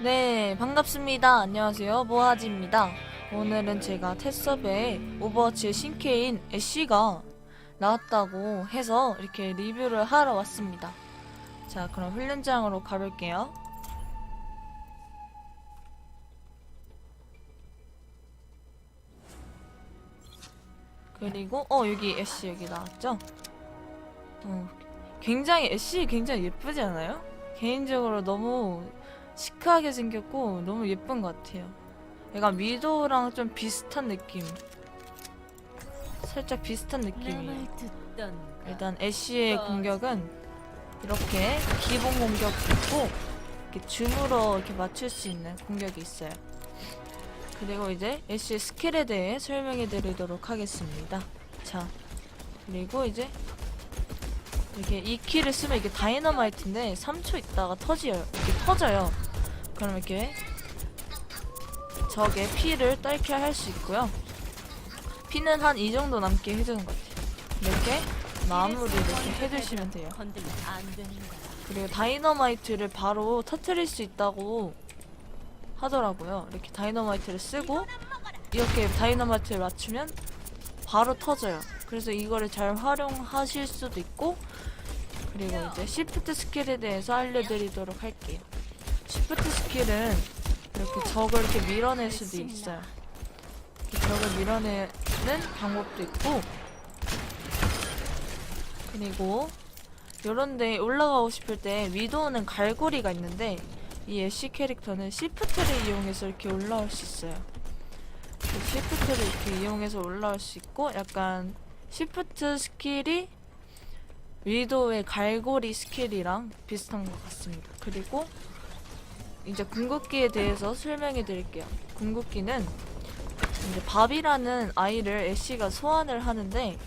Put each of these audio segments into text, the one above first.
네, 반갑습니다. 안녕하세요. 모아지입니다. 오늘은 제가 테스업에 오버워치 신캐인 애쉬가 나왔다고 해서 이렇게 리뷰를 하러 왔습니다. 자, 그럼 훈련장으로 가볼게요. 그리고 어 여기 애쉬 여기 나왔죠? 어, 굉장히 애쉬 굉장히 예쁘지 않아요? 개인적으로 너무 시크하게 생겼고 너무 예쁜 것 같아요. 약간 미도랑 좀 비슷한 느낌. 살짝 비슷한 느낌이에요. 일단 애쉬의 공격은 이렇게 기본 공격 있고 이렇게 줌으로 이렇게 맞출 수 있는 공격이 있어요. 그리고 이제 애쉬의 스킬에 대해 설명해 드리도록 하겠습니다. 자, 그리고 이제 이렇게 이 키를 쓰면 이게 다이너마이트인데 3초 있다가 터져요. 이렇게 터져요. 그럼 이렇게 적의 피를 떨게 할 수 있고요. 피는 한 이 정도 남게 해주는 것 같아요. 이렇게 마무리 이렇게 해주시면 돼요. 그리고 다이너마이트를 바로 터트릴 수 있다고 하더라고요. 이렇게 다이너마이트를 쓰고 이렇게 다이너마이트를 맞추면 바로 터져요. 그래서 이거를 잘 활용하실 수도 있고 그리고 이제 시프트 스킬에 대해서 알려드리도록 할게요. 시프트 스킬은 이렇게 적을 이렇게 밀어낼 수도 있어요. 이렇게 적을 밀어내는 방법도 있고 그리고 요런데 올라가고 싶을 때 위도우는 갈고리가 있는데 이 애쉬 캐릭터는 시프트를 이용해서 이렇게 올라올 수 있어요. 그 시프트를 이렇게 이용해서 올라올 수 있고 약간 시프트 스킬이 위도우의 갈고리 스킬이랑 비슷한 것 같습니다. 그리고 이제 궁극기에 대해서 설명해 드릴게요. 궁극기는 이제 밥이라는 아이를 애쉬가 소환을 하는데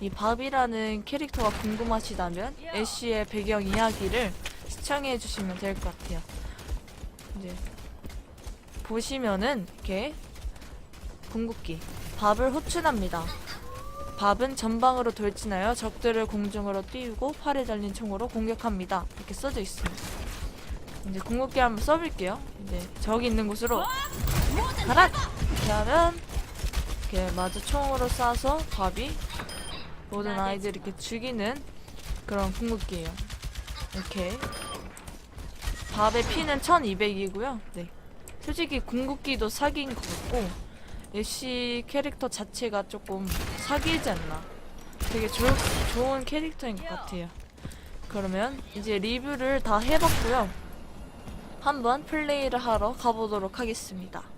이 밥이라는 캐릭터가 궁금하시다면 애쉬의 배경 이야기를 시청해 주시면 될 것 같아요. 이제 보시면은 이렇게 궁극기 밥을 호출합니다. 밥은 전방으로 돌진하여 적들을 공중으로 띄우고 팔에 달린 총으로 공격합니다. 이렇게 써져 있습니다. 이제 궁극기 한번 써볼게요. 이제 적이 있는 곳으로 가라! 이렇게 하면 이렇게 마주 총으로 쏴서 밥이 모든 아이들 이렇게 죽이는 그런 궁극기예요. 이렇게 밥의 피는 1200이고요. 네. 솔직히 궁극기도 사기인 것 같고 애쉬 캐릭터 자체가 조금 사기이지 않나. 되게 좋, 좋은 캐릭터인 것 같아요. 그러면 이제 리뷰를 다 해봤고요. 한번 플레이를 하러 가보도록 하겠습니다.